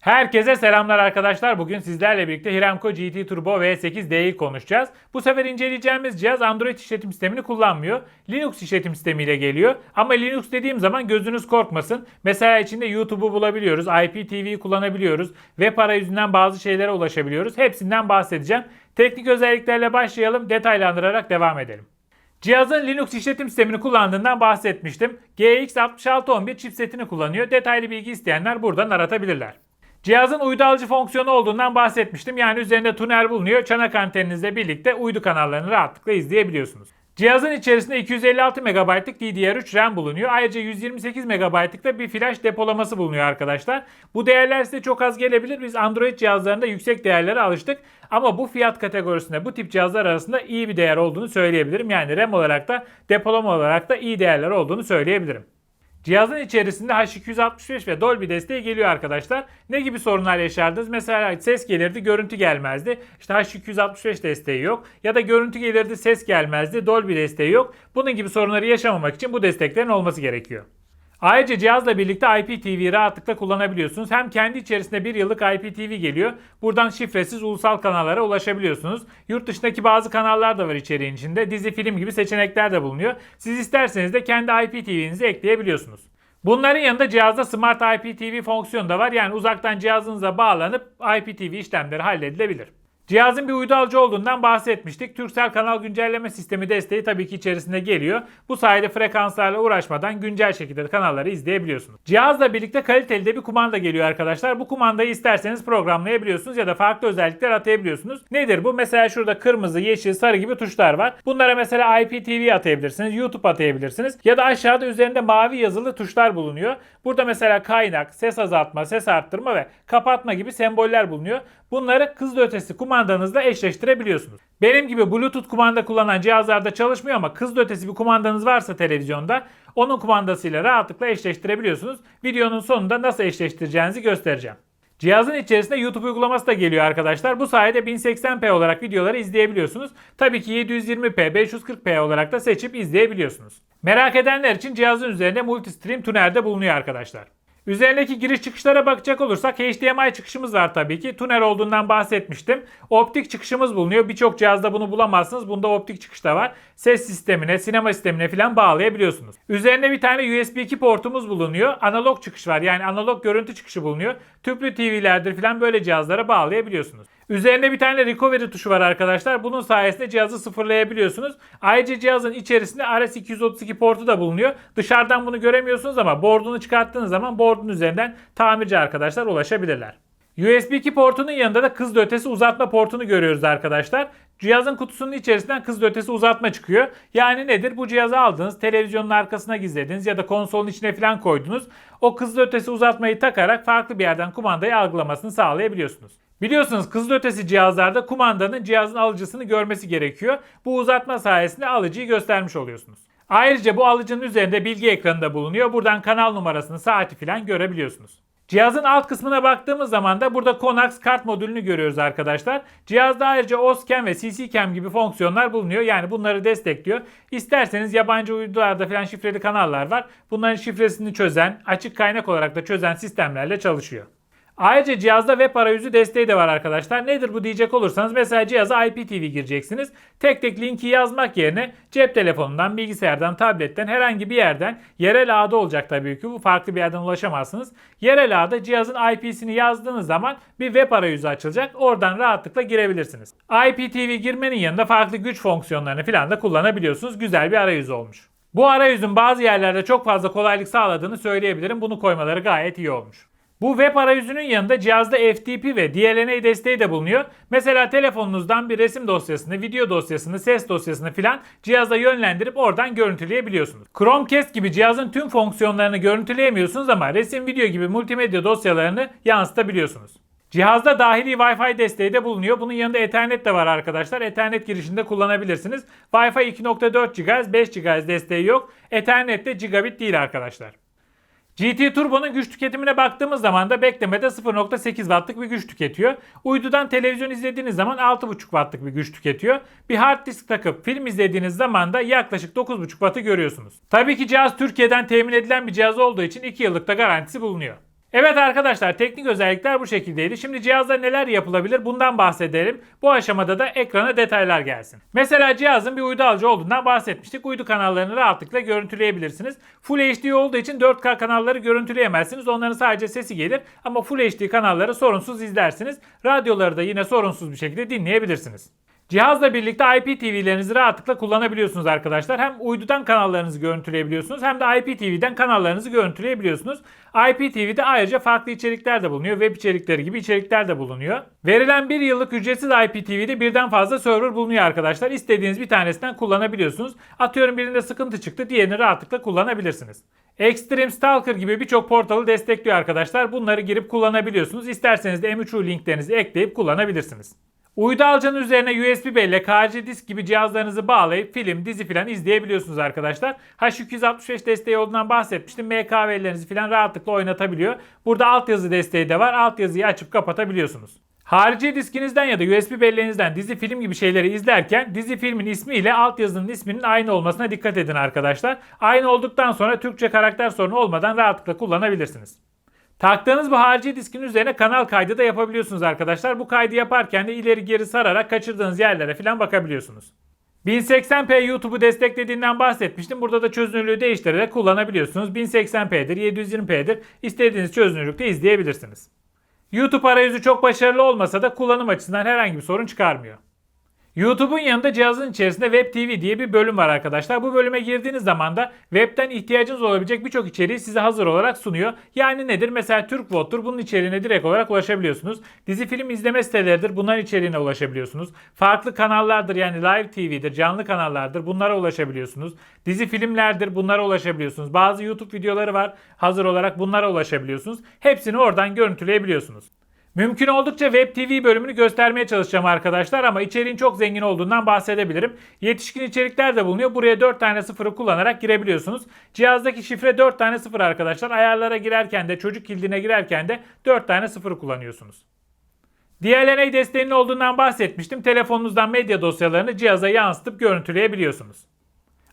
Herkese selamlar arkadaşlar. Bugün sizlerle birlikte Hiramco GT Turbo V8D'yi konuşacağız. Bu sefer inceleyeceğimiz cihaz Android işletim sistemini kullanmıyor. Linux işletim sistemiyle geliyor. Ama Linux dediğim zaman gözünüz korkmasın. Mesela içinde YouTube'u bulabiliyoruz, IPTV'yi kullanabiliyoruz, web arayüzünden bazı şeylere ulaşabiliyoruz. Hepsinden bahsedeceğim. Teknik özelliklerle başlayalım, detaylandırarak devam edelim. Cihazın Linux işletim sistemini kullandığından bahsetmiştim. GX6611 chipsetini kullanıyor. Detaylı bilgi isteyenler buradan aratabilirler. Cihazın uydu alıcı fonksiyonu olduğundan bahsetmiştim. Yani üzerinde tünel bulunuyor. Çanak anteninizle birlikte uydu kanallarını rahatlıkla izleyebiliyorsunuz. Cihazın içerisinde 256 MB'lık DDR3 RAM bulunuyor. Ayrıca 128 MB'lık da bir flash depolaması bulunuyor arkadaşlar. Bu değerler size çok az gelebilir. Biz Android cihazlarında yüksek değerlere alıştık. Ama bu fiyat kategorisinde bu tip cihazlar arasında iyi bir değer olduğunu söyleyebilirim. Yani RAM olarak da depolama olarak da iyi değerler olduğunu söyleyebilirim. Cihazın içerisinde H265 ve Dolby desteği geliyor arkadaşlar. Ne gibi sorunlar yaşardınız? Mesela ses gelirdi, görüntü gelmezdi. İşte H265 desteği yok. Ya da görüntü gelirdi, ses gelmezdi, Dolby desteği yok. Bunun gibi sorunları yaşamamak için bu desteklerin olması gerekiyor. Ayrıca cihazla birlikte IPTV rahatlıkla kullanabiliyorsunuz. Hem kendi içerisinde bir yıllık IPTV geliyor. Buradan şifresiz ulusal kanallara ulaşabiliyorsunuz. Yurt dışındaki bazı kanallar da var içeriğin içinde. Dizi, film gibi seçenekler de bulunuyor. Siz isterseniz de kendi IPTV'nizi ekleyebiliyorsunuz. Bunların yanında cihazda Smart IPTV fonksiyonu da var. Yani uzaktan cihazınıza bağlanıp IPTV işlemleri halledilebilir. Cihazın bir uydu alıcı olduğundan bahsetmiştik. Turkcell kanal güncelleme sistemi desteği tabii ki içerisinde geliyor. Bu sayede frekanslarla uğraşmadan güncel şekilde kanalları izleyebiliyorsunuz. Cihazla birlikte kaliteli de bir kumanda geliyor arkadaşlar. Bu kumandayı isterseniz programlayabiliyorsunuz ya da farklı özellikler atayabiliyorsunuz. Nedir bu? Mesela şurada kırmızı, yeşil, sarı gibi tuşlar var. Bunlara mesela IPTV atayabilirsiniz, YouTube atayabilirsiniz ya da aşağıda üzerinde mavi yazılı tuşlar bulunuyor. Burada mesela kaynak, ses azaltma, ses arttırma ve kapatma gibi semboller bulunuyor. Bunları hızlı ötesi kumandanızla eşleştirebiliyorsunuz. Benim gibi Bluetooth kumanda kullanan cihazlarda çalışmıyor ama hızlı ötesi bir kumandanız varsa televizyonda onun kumandasıyla rahatlıkla eşleştirebiliyorsunuz. Videonun sonunda nasıl eşleştireceğinizi göstereceğim. Cihazın içerisinde YouTube uygulaması da geliyor arkadaşlar. Bu sayede 1080p olarak videoları izleyebiliyorsunuz. Tabii ki 720p, 540p olarak da seçip izleyebiliyorsunuz. Merak edenler için cihazın üzerinde multistream tünelde bulunuyor arkadaşlar. Üzerindeki giriş çıkışlara bakacak olursak HDMI çıkışımız var tabii ki. Tünel olduğundan bahsetmiştim. Optik çıkışımız bulunuyor. Birçok cihazda bunu bulamazsınız. Bunda optik çıkış da var. Ses sistemine, sinema sistemine falan bağlayabiliyorsunuz. Üzerinde bir tane USB 2 portumuz bulunuyor. Analog çıkış var. Yani analog görüntü çıkışı bulunuyor. Tüplü TV'lerdir falan böyle cihazlara bağlayabiliyorsunuz. Üzerinde bir tane recovery tuşu var arkadaşlar. Bunun sayesinde cihazı sıfırlayabiliyorsunuz. Ayrıca cihazın içerisinde RS232 portu da bulunuyor. Dışarıdan bunu göremiyorsunuz ama board'unu çıkarttığınız zaman board'un üzerinden tamirci arkadaşlar ulaşabilirler. USB 2 portunun yanında da hızlı ötesi uzatma portunu görüyoruz arkadaşlar. Cihazın kutusunun içerisinden hızlı ötesi uzatma çıkıyor. Yani nedir? Bu cihazı aldınız, televizyonun arkasına gizlediniz ya da konsolun içine falan koydunuz. O hızlı ötesi uzatmayı takarak farklı bir yerden kumandayı algılamasını sağlayabiliyorsunuz. Biliyorsunuz hızlı ötesi cihazlarda kumandanın cihazın alıcısını görmesi gerekiyor. Bu uzatma sayesinde alıcıyı göstermiş oluyorsunuz. Ayrıca bu alıcının üzerinde bilgi ekranı da bulunuyor. Buradan kanal numarasını, saati falan görebiliyorsunuz. Cihazın alt kısmına baktığımız zaman da burada Conax kart modülünü görüyoruz arkadaşlar. Cihazda ayrıca OSCAM ve CCCAM gibi fonksiyonlar bulunuyor. Yani bunları destekliyor. İsterseniz yabancı uydularda falan şifreli kanallar var. Bunların şifresini çözen, açık kaynak olarak da çözen sistemlerle çalışıyor. Ayrıca cihazda web arayüzü desteği de var arkadaşlar. Nedir bu diyecek olursanız mesela cihaza IPTV gireceksiniz. Tek tek linki yazmak yerine cep telefonundan, bilgisayardan, tabletten herhangi bir yerden yerel ağda olacak tabii ki bu farklı bir yerden ulaşamazsınız. Yerel ağda cihazın IP'sini yazdığınız zaman bir web arayüzü açılacak. Oradan rahatlıkla girebilirsiniz. IPTV girmenin yanında farklı güç fonksiyonlarını falan da kullanabiliyorsunuz. Güzel bir arayüz olmuş. Bu arayüzün bazı yerlerde çok fazla kolaylık sağladığını söyleyebilirim. Bunu koymaları gayet iyi olmuş. Bu web arayüzünün yanında cihazda FTP ve DLNA desteği de bulunuyor. Mesela telefonunuzdan bir resim dosyasını, video dosyasını, ses dosyasını filan cihaza yönlendirip oradan görüntüleyebiliyorsunuz. Chromecast gibi cihazın tüm fonksiyonlarını görüntüleyemiyorsunuz ama resim, video gibi multimedya dosyalarını yansıtabiliyorsunuz. Cihazda dahili Wi-Fi desteği de bulunuyor. Bunun yanında Ethernet de var arkadaşlar. Ethernet girişinde kullanabilirsiniz. Wi-Fi 2.4 GHz, 5 GHz desteği yok. Ethernet de gigabit değil arkadaşlar. GT Turbo'nun güç tüketimine baktığımız zaman da beklemede 0.8 wattlık bir güç tüketiyor. Uydudan televizyon izlediğiniz zaman 6.5 wattlık bir güç tüketiyor. Bir hard disk takıp film izlediğiniz zaman da yaklaşık 9.5 wattı görüyorsunuz. Tabii ki cihaz Türkiye'den temin edilen bir cihaz olduğu için 2 yıllık da garantisi bulunuyor. Evet arkadaşlar teknik özellikler bu şekildeydi. Şimdi cihazda neler yapılabilir bundan bahsedelim. Bu aşamada da ekrana detaylar gelsin. Mesela cihazın bir uydu alıcı olduğundan bahsetmiştik. Uydu kanallarını rahatlıkla görüntüleyebilirsiniz. Full HD olduğu için 4K kanalları görüntüleyemezsiniz. Onların sadece sesi gelir ama Full HD kanalları sorunsuz izlersiniz. Radyoları da yine sorunsuz bir şekilde dinleyebilirsiniz. Cihazla birlikte IPTV'lerinizi rahatlıkla kullanabiliyorsunuz arkadaşlar. Hem uydudan kanallarınızı görüntüleyebiliyorsunuz hem de IPTV'den kanallarınızı görüntüleyebiliyorsunuz. IPTV'de ayrıca farklı içerikler de bulunuyor. Web içerikleri gibi içerikler de bulunuyor. Verilen bir yıllık ücretsiz IPTV'de birden fazla server bulunuyor arkadaşlar. İstediğiniz bir tanesinden kullanabiliyorsunuz. Atıyorum birinde sıkıntı çıktı diğerini rahatlıkla kullanabilirsiniz. Extreme Stalker gibi birçok portalı destekliyor arkadaşlar. Bunları girip kullanabiliyorsunuz. İsterseniz de M3U linklerinizi ekleyip kullanabilirsiniz. Uydu alcanın üzerine USB bellek, harici disk gibi cihazlarınızı bağlayıp film, dizi filan izleyebiliyorsunuz arkadaşlar. H265 desteği olduğundan bahsetmiştim. MKV'lerinizi filan rahatlıkla oynatabiliyor. Burada altyazı desteği de var. Altyazıyı açıp kapatabiliyorsunuz. Harici diskinizden ya da USB belleğinizden dizi film gibi şeyleri izlerken dizi filmin ismi ile altyazının isminin aynı olmasına dikkat edin arkadaşlar. Aynı olduktan sonra Türkçe karakter sorunu olmadan rahatlıkla kullanabilirsiniz. Taktığınız bu harici diskin üzerine kanal kaydı da yapabiliyorsunuz arkadaşlar. Bu kaydı yaparken de ileri geri sararak kaçırdığınız yerlere falan bakabiliyorsunuz. 1080p YouTube'u desteklediğinden bahsetmiştim. Burada da çözünürlüğü değiştirerek kullanabiliyorsunuz. 1080p'dir, 720p'dir. İstediğiniz çözünürlükte izleyebilirsiniz. YouTube arayüzü çok başarılı olmasa da kullanım açısından herhangi bir sorun çıkarmıyor. YouTube'un yanında cihazın içerisinde Web TV diye bir bölüm var arkadaşlar. Bu bölüme girdiğiniz zaman da webten ihtiyacınız olabilecek birçok içeriği size hazır olarak sunuyor. Yani nedir? Mesela Türk Vot'tur. Bunun içeriğine direkt olarak ulaşabiliyorsunuz. Dizi film izleme siteleridir. Bunların içeriğine ulaşabiliyorsunuz. Farklı kanallardır yani Live TV'dir, canlı kanallardır. Bunlara ulaşabiliyorsunuz. Dizi filmlerdir. Bunlara ulaşabiliyorsunuz. Bazı YouTube videoları var hazır olarak. Bunlara ulaşabiliyorsunuz. Hepsini oradan görüntüleyebiliyorsunuz. Mümkün oldukça Web TV bölümünü göstermeye çalışacağım arkadaşlar ama içeriğin çok zengin olduğundan bahsedebilirim. Yetişkin içerikler de bulunuyor. Buraya 4 tane sıfırı kullanarak girebiliyorsunuz. Cihazdaki şifre 4 tane sıfır arkadaşlar. Ayarlara girerken de çocuk kildine girerken de 4 tane sıfırı kullanıyorsunuz. DLNA desteğinin olduğundan bahsetmiştim. Telefonunuzdan medya dosyalarını cihaza yansıtıp görüntüleyebiliyorsunuz.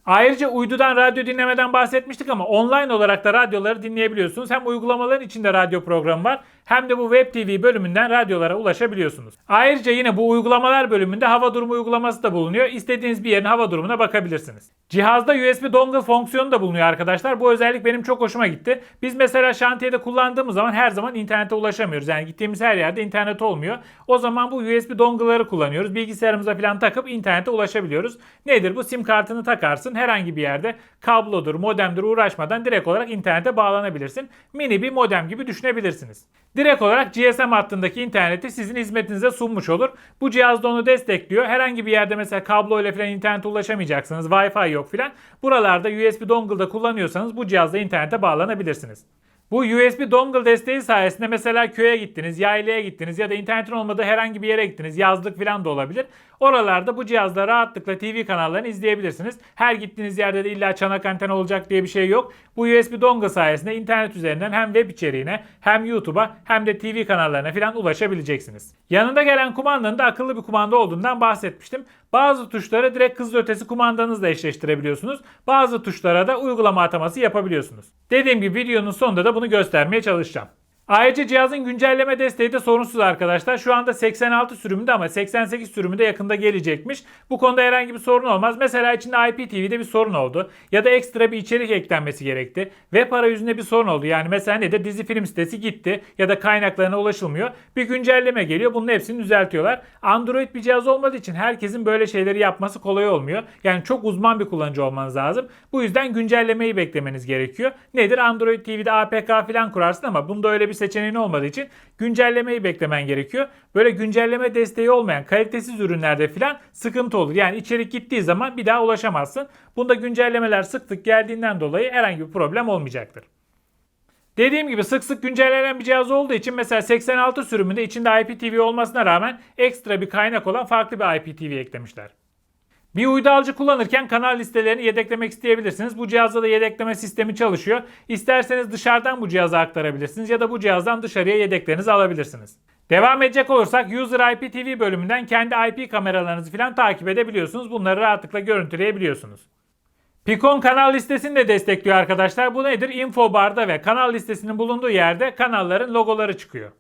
Ayrıca uydudan radyo dinlemeden bahsetmiştik ama online olarak da radyoları dinleyebiliyorsunuz. Hem uygulamaların içinde radyo programı var hem de bu Web TV bölümünden radyolara ulaşabiliyorsunuz. Ayrıca yine bu uygulamalar bölümünde hava durumu uygulaması da bulunuyor. İstediğiniz bir yerin hava durumuna bakabilirsiniz. Cihazda USB dongle fonksiyonu da bulunuyor arkadaşlar. Bu özellik benim çok hoşuma gitti. Biz mesela şantiyede kullandığımız zaman her zaman internete ulaşamıyoruz. Yani gittiğimiz her yerde internet olmuyor. O zaman bu USB dongle'ları kullanıyoruz. Bilgisayarımıza falan takıp internete ulaşabiliyoruz. Nedir bu? Sim kartını takarsın. Herhangi bir yerde kablodur, modemdir uğraşmadan direkt olarak internete bağlanabilirsin. Mini bir modem gibi düşünebilirsiniz. Direkt olarak GSM hattındaki interneti sizin hizmetinize sunmuş olur. Bu cihaz da onu destekliyor. Herhangi bir yerde mesela kablo ile falan internete ulaşamayacaksınız. Wi-Fi yok filan. Buralarda USB dongle'da kullanıyorsanız bu cihazla internete bağlanabilirsiniz. Bu USB dongle desteği sayesinde mesela köye gittiniz, yaylaya gittiniz ya da internetin olmadığı herhangi bir yere gittiniz. Yazlık falan da olabilir. Oralarda bu cihazla rahatlıkla TV kanallarını izleyebilirsiniz. Her gittiğiniz yerde de illa çanak anten olacak diye bir şey yok. Bu USB dongle sayesinde internet üzerinden hem web içeriğine hem YouTube'a hem de TV kanallarına falan ulaşabileceksiniz. Yanında gelen kumandanın da akıllı bir kumanda olduğundan bahsetmiştim. Bazı tuşları direkt hızlı ötesi kumandanızla eşleştirebiliyorsunuz. Bazı tuşlara da uygulama ataması yapabiliyorsunuz. Dediğim gibi videonun sonunda da bunu göstermeye çalışacağım. Ayrıca cihazın güncelleme desteği de sorunsuz arkadaşlar. Şu anda 86 sürümünde ama 88 sürümünde yakında gelecekmiş. Bu konuda herhangi bir sorun olmaz. Mesela içinde IPTV'de bir sorun oldu. Ya da ekstra bir içerik eklenmesi gerekti. Web arayüzünde bir sorun oldu. Yani mesela ne de dizi film sitesi gitti ya da kaynaklarına ulaşılmıyor. Bir güncelleme geliyor. Bunun hepsini düzeltiyorlar. Android bir cihaz olmadığı için herkesin böyle şeyleri yapması kolay olmuyor. Yani çok uzman bir kullanıcı olmanız lazım. Bu yüzden güncellemeyi beklemeniz gerekiyor. Nedir? Android TV'de APK falan kurarsın ama bunda öyle bir seçeneğin olmadığı için güncellemeyi beklemen gerekiyor. Böyle güncelleme desteği olmayan kalitesiz ürünlerde filan sıkıntı olur. Yani içerik gittiği zaman bir daha ulaşamazsın. Bunda güncellemeler sık sık geldiğinden dolayı herhangi bir problem olmayacaktır. Dediğim gibi sık sık güncellenen bir cihaz olduğu için mesela 86 sürümünde içinde IPTV olmasına rağmen ekstra bir kaynak olan farklı bir IPTV eklemişler. Bir uydu alıcı kullanırken kanal listelerini yedeklemek isteyebilirsiniz. Bu cihazda da yedekleme sistemi çalışıyor. İsterseniz dışarıdan bu cihaza aktarabilirsiniz ya da bu cihazdan dışarıya yedeklerinizi alabilirsiniz. Devam edecek olursak User IPTV bölümünden kendi IP kameralarınızı falan takip edebiliyorsunuz. Bunları rahatlıkla görüntüleyebiliyorsunuz. Picon kanal listesini de destekliyor arkadaşlar. Bu nedir? Info barda ve kanal listesinin bulunduğu yerde kanalların logoları çıkıyor.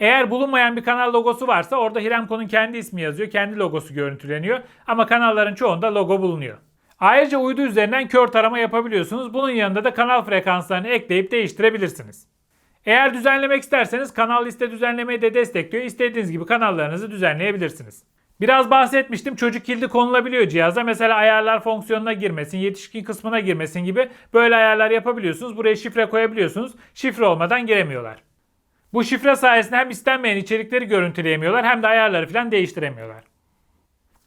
Eğer bulunmayan bir kanal logosu varsa orada Hiremco'nun kendi ismi yazıyor. Kendi logosu görüntüleniyor. Ama kanalların çoğunda logo bulunuyor. Ayrıca uydu üzerinden kör tarama yapabiliyorsunuz. Bunun yanında da kanal frekanslarını ekleyip değiştirebilirsiniz. Eğer düzenlemek isterseniz kanal liste düzenlemeyi de destekliyor. İstediğiniz gibi kanallarınızı düzenleyebilirsiniz. Biraz bahsetmiştim çocuk kilidi konulabiliyor cihaza. Mesela ayarlar fonksiyonuna girmesin, yetişkin kısmına girmesin gibi böyle ayarlar yapabiliyorsunuz. Buraya şifre koyabiliyorsunuz. Şifre olmadan giremiyorlar. Bu şifre sayesinde hem istenmeyen içerikleri görüntüleyemiyorlar hem de ayarları falan değiştiremiyorlar.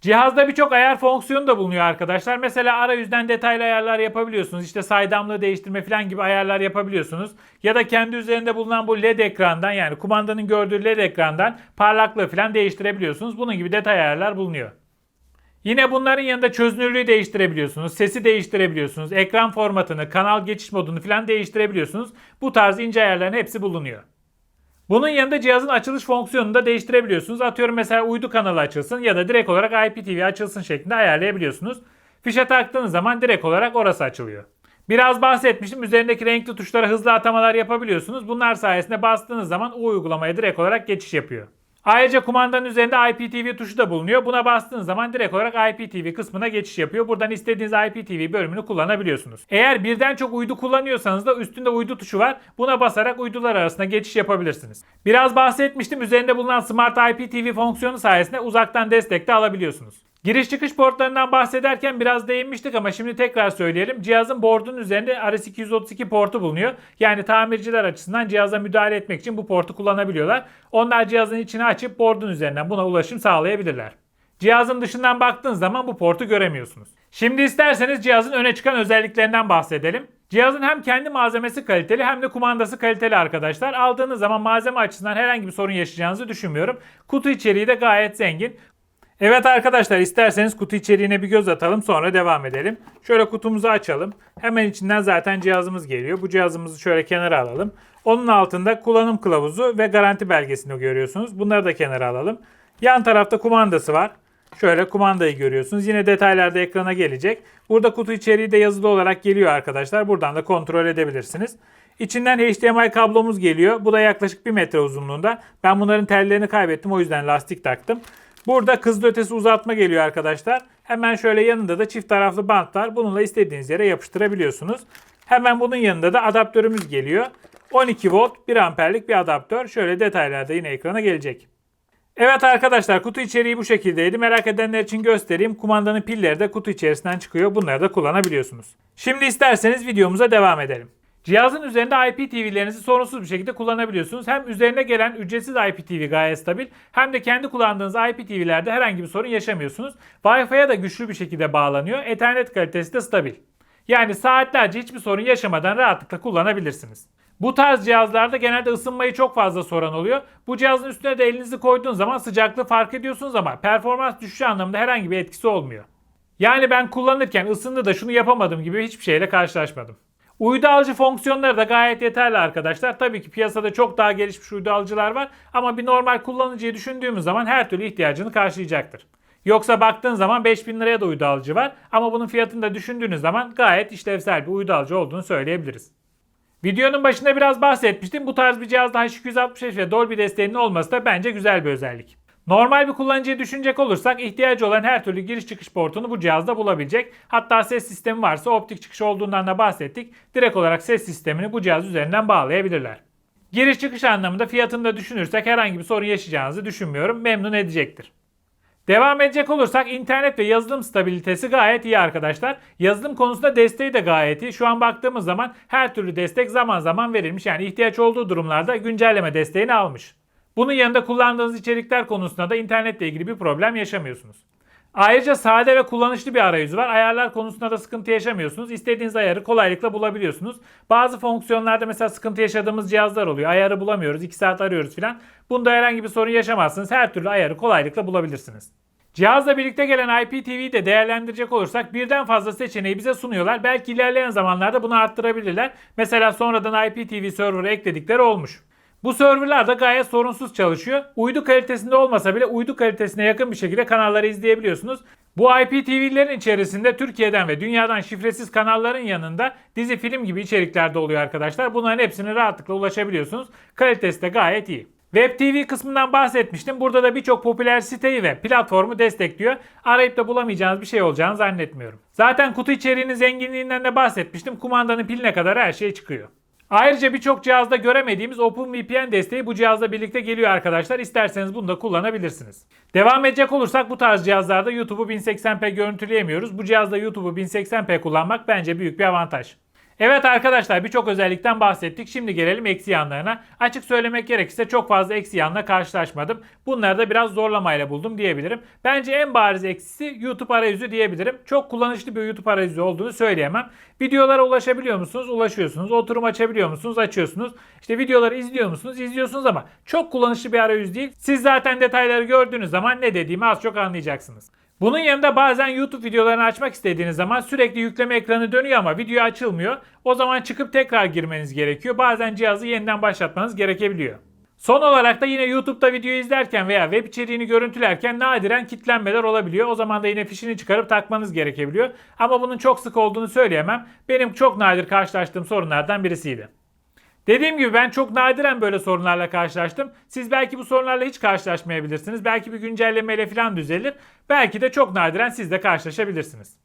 Cihazda birçok ayar fonksiyonu da bulunuyor arkadaşlar. Mesela arayüzden detaylı ayarlar yapabiliyorsunuz. İşte saydamlığı değiştirme falan gibi ayarlar yapabiliyorsunuz. Ya da kendi üzerinde bulunan bu LED ekrandan yani kumandanın gördüğü LED ekrandan parlaklığı falan değiştirebiliyorsunuz. Bunun gibi detay ayarlar bulunuyor. Yine bunların yanında çözünürlüğü değiştirebiliyorsunuz, sesi değiştirebiliyorsunuz, ekran formatını, kanal geçiş modunu falan değiştirebiliyorsunuz. Bu tarz ince ayarların hepsi bulunuyor. Bunun yanında cihazın açılış fonksiyonunu da değiştirebiliyorsunuz. Atıyorum mesela uydu kanalı açılsın ya da direkt olarak IPTV açılsın şeklinde ayarlayabiliyorsunuz. Fişe taktığınız zaman direkt olarak orası açılıyor. Biraz bahsetmiştim. Üzerindeki renkli tuşlara hızlı atamalar yapabiliyorsunuz. Bunlar sayesinde bastığınız zaman o uygulamaya direkt olarak geçiş yapıyor. Ayrıca kumandanın üzerinde IPTV tuşu da bulunuyor. Buna bastığınız zaman direkt olarak IPTV kısmına geçiş yapıyor. Buradan istediğiniz IPTV bölümünü kullanabiliyorsunuz. Eğer birden çok uydu kullanıyorsanız da üstünde uydu tuşu var. Buna basarak uydular arasında geçiş yapabilirsiniz. Biraz bahsetmiştim. Üzerinde bulunan Smart IPTV fonksiyonu sayesinde uzaktan destek de alabiliyorsunuz. Giriş çıkış portlarından bahsederken biraz değinmiştik ama şimdi tekrar söyleyelim. Cihazın board'un üzerinde RS232 portu bulunuyor. Yani tamirciler açısından cihaza müdahale etmek için bu portu kullanabiliyorlar. Onlar cihazın içini açıp board'un üzerinden buna ulaşım sağlayabilirler. Cihazın dışından baktığınız zaman bu portu göremiyorsunuz. Şimdi isterseniz cihazın öne çıkan özelliklerinden bahsedelim. Cihazın hem kendi malzemesi kaliteli hem de kumandası kaliteli arkadaşlar. Aldığınız zaman malzeme açısından herhangi bir sorun yaşayacağınızı düşünmüyorum. Kutu içeriği de gayet zengin. Evet arkadaşlar isterseniz kutu içeriğine bir göz atalım sonra devam edelim. Şöyle kutumuzu açalım. Hemen içinden zaten cihazımız geliyor. Bu cihazımızı şöyle kenara alalım. Onun altında kullanım kılavuzu ve garanti belgesini görüyorsunuz. Bunları da kenara alalım. Yan tarafta kumandası var. Şöyle kumandayı görüyorsunuz. Yine detaylarda ekrana gelecek. Burada kutu içeriği de yazılı olarak geliyor arkadaşlar. Buradan da kontrol edebilirsiniz. İçinden HDMI kablomuz geliyor. Bu da yaklaşık 1 metre uzunluğunda. Ben bunların tellerini kaybettim o yüzden lastik taktım. Burada hızlı ötesi uzatma geliyor arkadaşlar. Hemen şöyle yanında da çift taraflı bant var. Bununla istediğiniz yere yapıştırabiliyorsunuz. Hemen bunun yanında da adaptörümüz geliyor. 12 volt 1 amperlik bir adaptör. Şöyle detaylarda yine ekrana gelecek. Evet arkadaşlar kutu içeriği bu şekildeydi. Merak edenler için göstereyim. Kumandanın pilleri de kutu içerisinden çıkıyor. Bunları da kullanabiliyorsunuz. Şimdi isterseniz videomuza devam edelim. Cihazın üzerinde IPTV'lerinizi sorunsuz bir şekilde kullanabiliyorsunuz. Hem üzerine gelen ücretsiz IPTV gayet stabil hem de kendi kullandığınız IPTV'lerde herhangi bir sorun yaşamıyorsunuz. Wi-Fi'ye da güçlü bir şekilde bağlanıyor. Ethernet kalitesi de stabil. Yani saatlerce hiçbir sorun yaşamadan rahatlıkla kullanabilirsiniz. Bu tarz cihazlarda genelde ısınmayı çok fazla soran oluyor. Bu cihazın üstüne de elinizi koyduğunuz zaman sıcaklığı fark ediyorsunuz ama performans düşüşü anlamında herhangi bir etkisi olmuyor. Yani ben kullanırken ısındı da şunu yapamadım gibi hiçbir şeyle karşılaşmadım. Uydu alıcı fonksiyonları da gayet yeterli arkadaşlar. Tabii ki piyasada çok daha gelişmiş uydu alıcılar var ama bir normal kullanıcıyı düşündüğümüz zaman her türlü ihtiyacını karşılayacaktır. Yoksa baktığın zaman 5000 liraya da uydu alıcı var ama bunun fiyatını da düşündüğünüz zaman gayet işlevsel bir uydu alıcı olduğunu söyleyebiliriz. Videonun başında biraz bahsetmiştim. Bu tarz bir cihazda H265 ve Dolby desteğinin olması da bence güzel bir özellik. Normal bir kullanıcıyı düşünecek olursak ihtiyacı olan her türlü giriş çıkış portunu bu cihazda bulabilecek. Hatta ses sistemi varsa optik çıkış olduğundan da bahsettik. Direkt olarak ses sistemini bu cihaz üzerinden bağlayabilirler. Giriş çıkış anlamında fiyatını da düşünürsek herhangi bir sorun yaşayacağınızı düşünmüyorum. Memnun edecektir. Devam edecek olursak internet ve yazılım stabilitesi gayet iyi arkadaşlar. Yazılım konusunda desteği de gayet iyi. Şu an baktığımız zaman her türlü destek zaman zaman verilmiş. Yani ihtiyaç olduğu durumlarda güncelleme desteğini almış. Bunun yanında kullandığınız içerikler konusunda da internetle ilgili bir problem yaşamıyorsunuz. Ayrıca sade ve kullanışlı bir arayüzü var. Ayarlar konusunda da sıkıntı yaşamıyorsunuz. İstediğiniz ayarı kolaylıkla bulabiliyorsunuz. Bazı fonksiyonlarda mesela sıkıntı yaşadığımız cihazlar oluyor. Ayarı bulamıyoruz, 2 saat arıyoruz filan. Bunda herhangi bir sorun yaşamazsınız. Her türlü ayarı kolaylıkla bulabilirsiniz. Cihazla birlikte gelen IPTV'yi de değerlendirecek olursak birden fazla seçeneği bize sunuyorlar. Belki ilerleyen zamanlarda bunu arttırabilirler. Mesela sonradan IPTV server'ı ekledikleri olmuş. Bu serverlar da gayet sorunsuz çalışıyor. Uydu kalitesinde olmasa bile uydu kalitesine yakın bir şekilde kanalları izleyebiliyorsunuz. Bu IPTV'lerin içerisinde Türkiye'den ve dünyadan şifresiz kanalların yanında dizi film gibi içerikler de oluyor arkadaşlar. Bunların hepsine rahatlıkla ulaşabiliyorsunuz. Kalitesi de gayet iyi. Web TV kısmından bahsetmiştim. Burada da birçok popüler siteyi ve platformu destekliyor. Arayıp da bulamayacağınız bir şey olacağını zannetmiyorum. Zaten kutu içeriğinin zenginliğinden de bahsetmiştim. Kumandanın piline kadar her şey çıkıyor. Ayrıca birçok cihazda göremediğimiz OpenVPN desteği bu cihazla birlikte geliyor arkadaşlar. İsterseniz bunu da kullanabilirsiniz. Devam edecek olursak bu tarz cihazlarda YouTube'u 1080p görüntüleyemiyoruz. Bu cihazda YouTube'u 1080p kullanmak bence büyük bir avantaj. Evet arkadaşlar birçok özellikten bahsettik. Şimdi gelelim eksi yanlarına. Açık söylemek gerekirse çok fazla eksi yanla karşılaşmadım. Bunları da biraz zorlamayla buldum diyebilirim. Bence en bariz eksisi YouTube arayüzü diyebilirim. Çok kullanışlı bir YouTube arayüzü olduğunu söyleyemem. Videolara ulaşabiliyor musunuz? Ulaşıyorsunuz. Oturum açabiliyor musunuz? Açıyorsunuz. İşte videoları izliyor musunuz? İzliyorsunuz ama çok kullanışlı bir arayüz değil. Siz zaten detayları gördüğünüz zaman ne dediğimi az çok anlayacaksınız. Bunun yanında bazen YouTube videolarını açmak istediğiniz zaman sürekli yükleme ekranı dönüyor ama video açılmıyor. O zaman çıkıp tekrar girmeniz gerekiyor. Bazen cihazı yeniden başlatmanız gerekebiliyor. Son olarak da yine YouTube'da video izlerken veya web içeriğini görüntülerken nadiren kitlenmeler olabiliyor. O zaman da yine fişini çıkarıp takmanız gerekebiliyor. Ama bunun çok sık olduğunu söyleyemem. Benim çok nadir karşılaştığım sorunlardan birisiydi. Dediğim gibi ben çok nadiren böyle sorunlarla karşılaştım. Siz belki bu sorunlarla hiç karşılaşmayabilirsiniz. Belki bir güncellemeyle falan düzelir. Belki de çok nadiren siz de karşılaşabilirsiniz.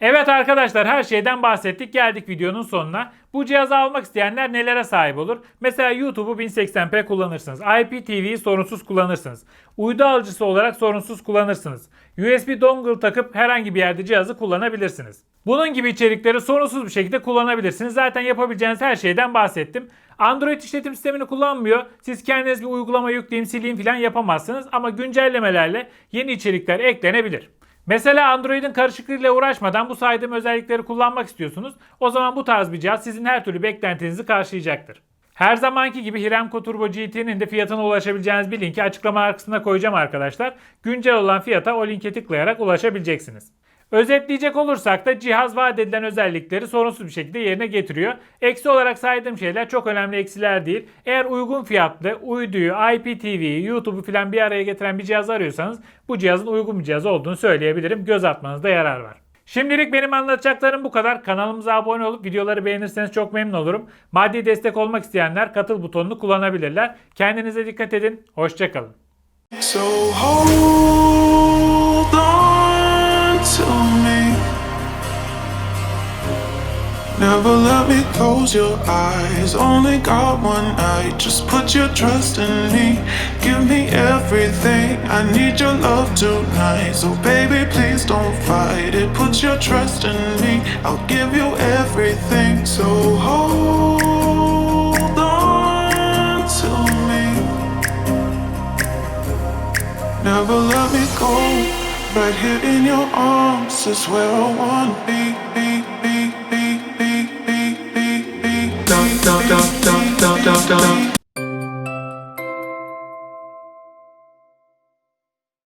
Evet arkadaşlar her şeyden bahsettik. Geldik videonun sonuna. Bu cihazı almak isteyenler nelere sahip olur? Mesela YouTube'u 1080p kullanırsınız. IPTV'yi sorunsuz kullanırsınız. Uydu alıcısı olarak sorunsuz kullanırsınız. USB dongle takıp herhangi bir yerde cihazı kullanabilirsiniz. Bunun gibi içerikleri sorunsuz bir şekilde kullanabilirsiniz. Zaten yapabileceğiniz her şeyden bahsettim. Android işletim sistemini kullanmıyor. Siz kendiniz bir uygulama yükleyeyim sileyim falan yapamazsınız. Ama güncellemelerle yeni içerikler eklenebilir. Mesela Android'in karışıklığıyla uğraşmadan bu saydığım özellikleri kullanmak istiyorsunuz. O zaman bu tarz bir cihaz sizin her türlü beklentinizi karşılayacaktır. Her zamanki gibi Hiramco Turbo GT'nin de fiyatına ulaşabileceğiniz bir linki açıklama kısmına koyacağım arkadaşlar. Güncel olan fiyata o linke tıklayarak ulaşabileceksiniz. Özetleyecek olursak da cihaz vaat edilen özellikleri sorunsuz bir şekilde yerine getiriyor. Eksi olarak saydığım şeyler çok önemli eksiler değil. Eğer uygun fiyatlı uyduyu, IPTV'yi, YouTube'u falan bir araya getiren bir cihaz arıyorsanız bu cihazın uygun bir cihaz olduğunu söyleyebilirim. Göz atmanızda yarar var. Şimdilik benim anlatacaklarım bu kadar. Kanalımıza abone olup videoları beğenirseniz çok memnun olurum. Maddi destek olmak isteyenler katıl butonunu kullanabilirler. Kendinize dikkat edin. Hoşçakalın. So hold to me. Never let me close your eyes. Only got one night. Just put your trust in me. Give me everything. I need your love tonight. So, baby, please don't fight it. Put your trust in me. I'll give you everything. So, hold on to me. Never let me go right here in your arms is where I wanna be. be, be, be, Down, down, down, down, down, down, down.